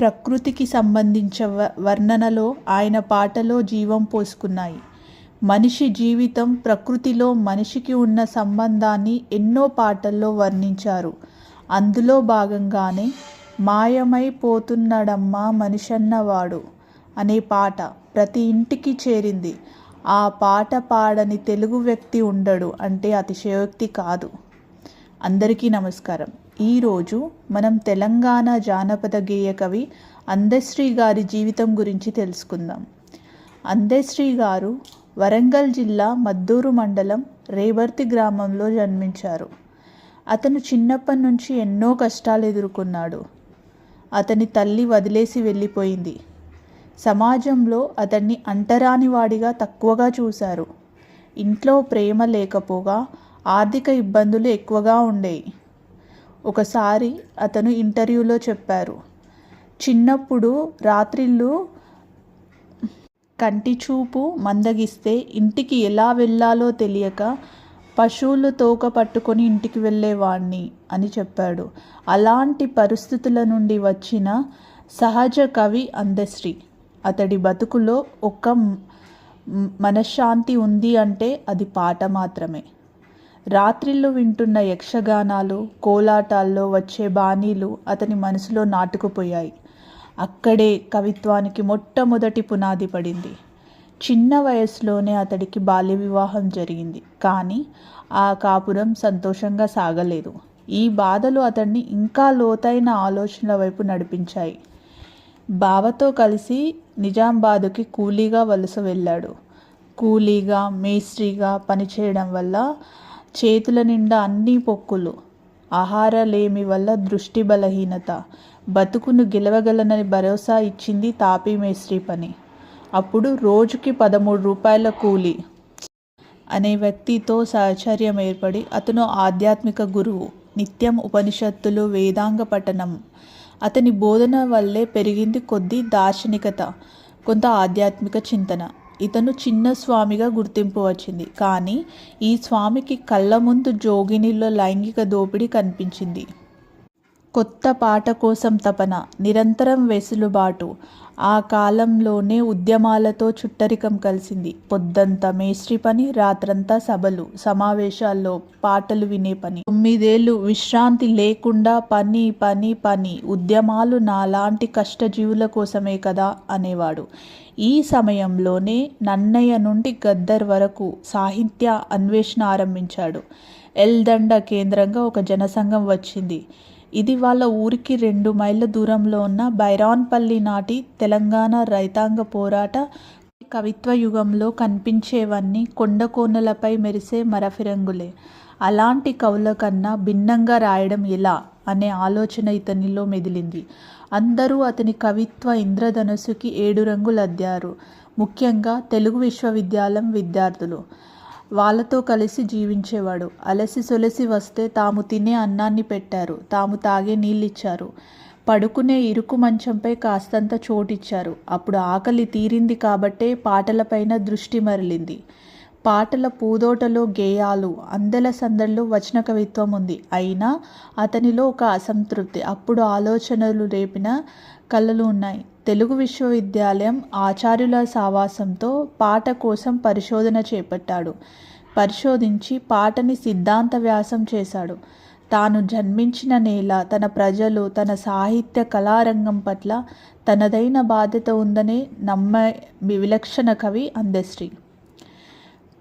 ప్రకృతికి సంబంధించిన వ- వర్ణనలో ఆయన పాటలో జీవం పోసుకున్నాయి. మనిషి జీవితం ప్రకృతిలో మనిషికి ఉన్న సంబంధాన్ని ఎన్నో పాటల్లో వర్ణించారు. అందులో భాగంగానే మాయమైపోతున్నడమ్మా మనిషన్నవాడు అనే పాట ప్రతి ఇంటికి చేరింది. ఆ పాట పాడని తెలుగు వ్యక్తి ఉండడు అంటే అతిశయోక్తి కాదు. అందరికీ నమస్కారం. ఈరోజు మనం తెలంగాణ జానపద గేయ కవి అందశ్రీ గారి జీవితం గురించి తెలుసుకుందాం. అందశ్రీ గారు వరంగల్ జిల్లా మద్దూరు మండలం రేవర్తి గ్రామంలో జన్మించారు. అతను చిన్నప్పటి నుంచి ఎన్నో కష్టాలు ఎదుర్కొన్నాడు. అతని తల్లి వదిలేసి వెళ్ళిపోయింది. సమాజంలో అతన్ని అంటరానివాడిగా తక్కువగా చూశారు. ఇంట్లో ప్రేమ లేకపోగా ఆర్థిక ఇబ్బందులు ఎక్కువగా ఉండేవి ఒకసారి అతను ఇంటర్వ్యూలో చెప్పారు చిన్నప్పుడు రాత్రిళ్ళు కంటి చూపు మందగిస్తే ఇంటికి ఎలా వెళ్ళాలో తెలియక పశువులు తోక పట్టుకొని ఇంటికి వెళ్ళేవాణ్ణి అని చెప్పాడు. అలాంటి పరిస్థితుల నుండి వచ్చిన సహజ కవి అందశ్రీ. అతడి బతుకులో ఒక్క మనశ్శాంతి ఉంది అంటే అది పాట మాత్రమే. రాత్రిళ్ళు వింటున్న యక్షగానాలు కోలాటాల్లో వచ్చే బాణీలు అతని మనసులో నాటుకుపోయాయి. అక్కడే కవిత్వానికి మొట్టమొదటి పునాది పడింది. చిన్న వయసులోనే అతడికి బాల్య వివాహం జరిగింది. కానీ ఆ కాపురం సంతోషంగా సాగలేదు. ఈ బాధలు అతన్ని ఇంకా లోతైన ఆలోచనల వైపు నడిపించాయి. బావతో కలిసి నిజామాబాదుకి కూలీగా వలస వెళ్ళాడు. కూలీగా మేస్త్రిగా పనిచేయడం వల్ల చేతుల నిండా అన్ని పొక్కులు. ఆహారలేమి వల్ల దృష్టి బలహీనత. బతుకును గెలవగలనని భరోసా ఇచ్చింది తాపీ మేస్త్రి పని. అప్పుడు రోజుకి పదమూడు రూపాయల కూలి అనే వ్యక్తితో సహచర్యం ఏర్పడి అతను ఆధ్యాత్మిక గురువు. నిత్యం ఉపనిషత్తులు వేదాంగ పఠనం. అతని బోధన వల్లే పెరిగింది కొద్ది దార్శనికత కొంత ఆధ్యాత్మిక చింతన. ఇతను చిన్న స్వామిగా గుర్తింపు వచ్చింది. కానీ ఈ స్వామికి కళ్ళ ముందు జోగినిలో లైంగిక దోపిడీ కనిపించింది. కొత్త పాట కోసం తపన నిరంతరం వెసులుబాటు. ఆ కాలంలోనే ఉద్యమాలతో చుట్టరికం కలిసింది. పొద్దంతా మేస్త్రి పని రాత్రంతా సభలు సమావేశాల్లో పాటలు వినే పని. తొమ్మిదేళ్ళు విశ్రాంతి లేకుండా పని పని పని ఉద్యమాలు నాలాంటి కష్టజీవుల కోసమే కదా అనేవాడు. ఈ సమయంలోనే నన్నయ్య నుండి గద్దర్ వరకు సాహిత్య అన్వేషణ ఆరంభించాడు. ఎల్దండ కేంద్రంగా ఒక జనసంఘం వచ్చింది. ఇది వాళ్ళ ఊరికి రెండు మైళ్ళ దూరంలో ఉన్న బైరాన్పల్లి నాటి తెలంగాణ రైతాంగ పోరాట కవిత్వ యుగంలో కనిపించేవన్నీ కొండ కోనలపై మెరిసే మరఫిరంగులే. అలాంటి కవుల కన్నా భిన్నంగా రాయడం ఎలా? అనే ఆలోచన ఇతనిలో మెదిలింది. అందరూ అతని కవిత్వ ఇంద్రధనుసుకి ఏడు రంగులు అద్దారు ముఖ్యంగా తెలుగు విశ్వవిద్యాలయం విద్యార్థులు. వాళ్ళతో కలిసి జీవించేవాడు. అలసి సొలసి వస్తే తాము తినే అన్నాన్ని పెట్టారు. తాము తాగే నీళ్ళిచ్చారు. పడుకునే ఇరుకు మంచంపై కాస్తంత చోటిచ్చారు. అప్పుడు ఆకలి తీరింది కాబట్టే పాటలపైన దృష్టి మరలింది. పాటల పూదోటలో గేయాలు అందెల సందడిలో వచన కవిత్వం ఉంది. అయినా అతనిలో ఒక అసంతృప్తి. అప్పుడు ఆలోచనలు రేపిన కళలు ఉన్నాయి. తెలుగు విశ్వవిద్యాలయం ఆచార్యుల సావాసంతో పాట కోసం పరిశోధన చేపట్టాడు. పరిశోధించి పాటని సిద్ధాంత వ్యాసం చేశాడు. తాను జన్మించిన నేల తన ప్రజలు తన సాహిత్య కళారంగం పట్ల తనదైన బాధ్యత ఉందనే నమ్మ విలక్షణ కవి అందశ్రీ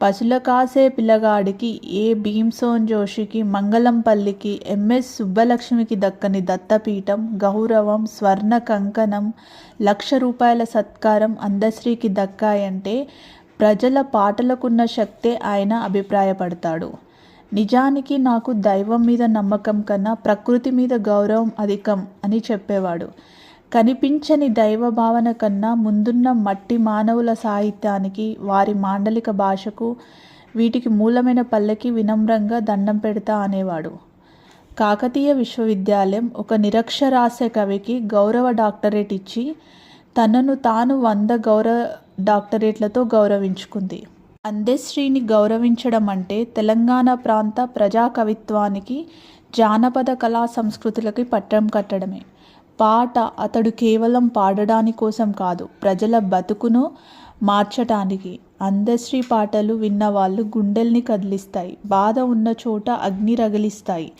పసుల కాసే పిల్లగాడికి ఏ భీమ్సోన్ జోషికి మంగళంపల్లికి ఎంఎస్ సుబ్బలక్ష్మికి దక్కని దత్తపీఠం గౌరవం స్వర్ణ కంకణం లక్ష రూపాయల సత్కారం అందశ్రీకి దక్కాయంటే ప్రజల పాటలకున్న శక్తే ఆయన అభిప్రాయపడతాడు. నిజానికి నాకు దైవం మీద నమ్మకం కన్నా ప్రకృతి మీద గౌరవం అధికం అని చెప్పేవాడు. కనిపించని దైవ భావన కన్నా ముందున్న మట్టి మానవుల సాహిత్యానికి వారి మాండలిక భాషకు వీటికి మూలమైన పల్లెకి వినమ్రంగా దండం పెడతా అనేవాడు. కాకతీయ విశ్వవిద్యాలయం ఒక నిరక్షరాస్య కవికి గౌరవ డాక్టరేట్ ఇచ్చి తనను తాను వంద గౌరవ డాక్టరేట్లతో గౌరవించుకుంది. అందశ్రీని గౌరవించడం అంటే తెలంగాణ ప్రాంత ప్రజా కవిత్వానికి జానపద కళా సంస్కృతులకి పట్టం కట్టడమే. పాట అతడు కేవలం పాడడాని కోసం కాదు ప్రజల బతుకును మార్చటానికి. అందశ్రీ పాటలు విన్నవాళ్ళు గుండెల్ని కదిలిస్తాయి బాధ ఉన్న చోట అగ్ని రగిలిస్తాయి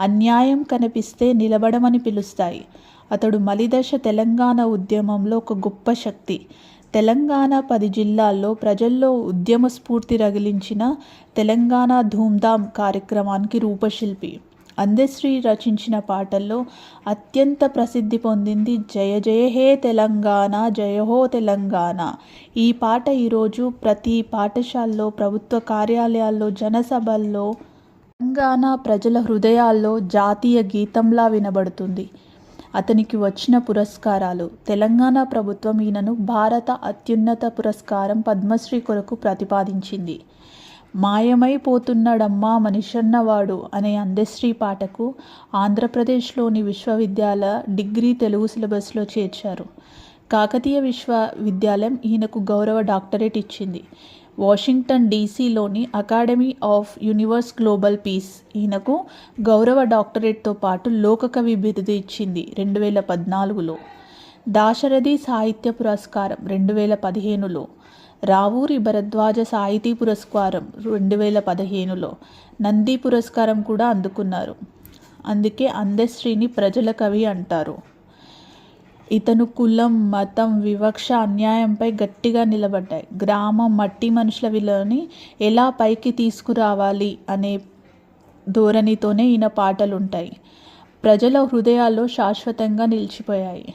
అన్యాయం కనిపిస్తే నిలబడమని పిలుస్తాయి. అతడు మలిదశ తెలంగాణ ఉద్యమంలో ఒక గొప్ప శక్తి. తెలంగాణ పది జిల్లాల్లో ప్రజల్లో ఉద్యమ స్ఫూర్తి రగిలించిన తెలంగాణ ధూమ్ధామ్ కార్యక్రమానికి రూపశిల్పి. అందశ్రీ రచించిన పాటల్లో అత్యంత ప్రసిద్ధి పొందింది జయ జయ హే తెలంగాణ జయ హో తెలంగాణ. ఈ పాట ఈరోజు ప్రతి పాఠశాలలో ప్రభుత్వ కార్యాలయాల్లో జనసభల్లో తెలంగాణ ప్రజల హృదయాల్లో జాతీయ గీతంలా వినబడుతుంది. అతనికి వచ్చిన పురస్కారాలు. తెలంగాణ ప్రభుత్వం ఈయనను భారత అత్యున్నత పురస్కారం పద్మశ్రీ కొరకు ప్రతిపాదించింది. మాయమైపోతున్నాడమ్మా మనిషన్నవాడు అనే అందశ్రీ పాటకు ఆంధ్రప్రదేశ్లోని విశ్వవిద్యాలయ డిగ్రీ తెలుగు సిలబస్లో చేర్చారు. కాకతీయ విశ్వవిద్యాలయం ఈయనకు గౌరవ డాక్టరేట్ ఇచ్చింది. Washington డీసీలోని Academy of Universe Global Peace ఈయనకు గౌరవ డాక్టరేట్తో పాటు లోకకవి బిరుదు ఇచ్చింది రెండు వేల పద్నాలుగులో. దాశరథి సాహిత్య పురస్కారం రెండు వేల పదిహేనులో. రావూరి భరద్వాజ సాహితీ పురస్కారం రెండు వేల పదిహేనులో నంది పురస్కారం కూడా అందుకున్నారు. అందుకే అందశ్రీని ప్రజల కవి అంటారు. ఇతను కులం మతం వివక్ష అన్యాయంపై గట్టిగా నిలబడ్డాయి. గ్రామం మట్టి మనుషుల విలువని ఎలా పైకి తీసుకురావాలి అనే ధోరణితోనే ఈయన పాటలుంటాయి. ప్రజల హృదయాల్లో శాశ్వతంగా నిలిచిపోయాయి.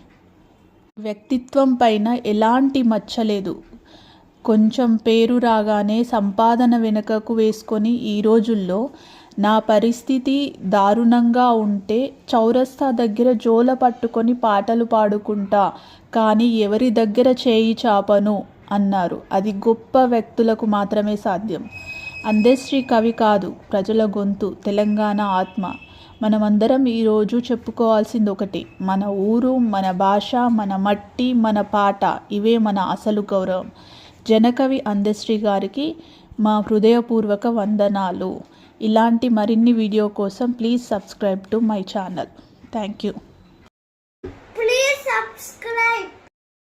వ్యక్తిత్వం పైన ఎలాంటి మచ్చలేదు కొంచెం పేరు రాగానే సంపాదన వెనుకకు వేసుకొని ఈ రోజుల్లో నా పరిస్థితి దారుణంగా ఉంటే చౌరస్తా దగ్గర జోల పట్టుకొని పాటలు పాడుకుంటా కానీ ఎవరి దగ్గర చేయి చాపను? అన్నారు. అది గొప్ప వ్యక్తులకు మాత్రమే సాధ్యం. అందశ్రీ కవి కాదు ప్రజల గొంతు తెలంగాణ ఆత్మ. మనమందరం ఈరోజు చెప్పుకోవాల్సింది ఒకటి. మన ఊరు మన భాష మన మట్టి మన పాట ఇవే మన అసలు గౌరవం. జనకవి అందశ్రీ గారికి మా హృదయపూర్వక వందనాలు. ఇలాంటి మరిన్ని వీడియో కోసం please subscribe to my channel. Thank you. Please subscribe.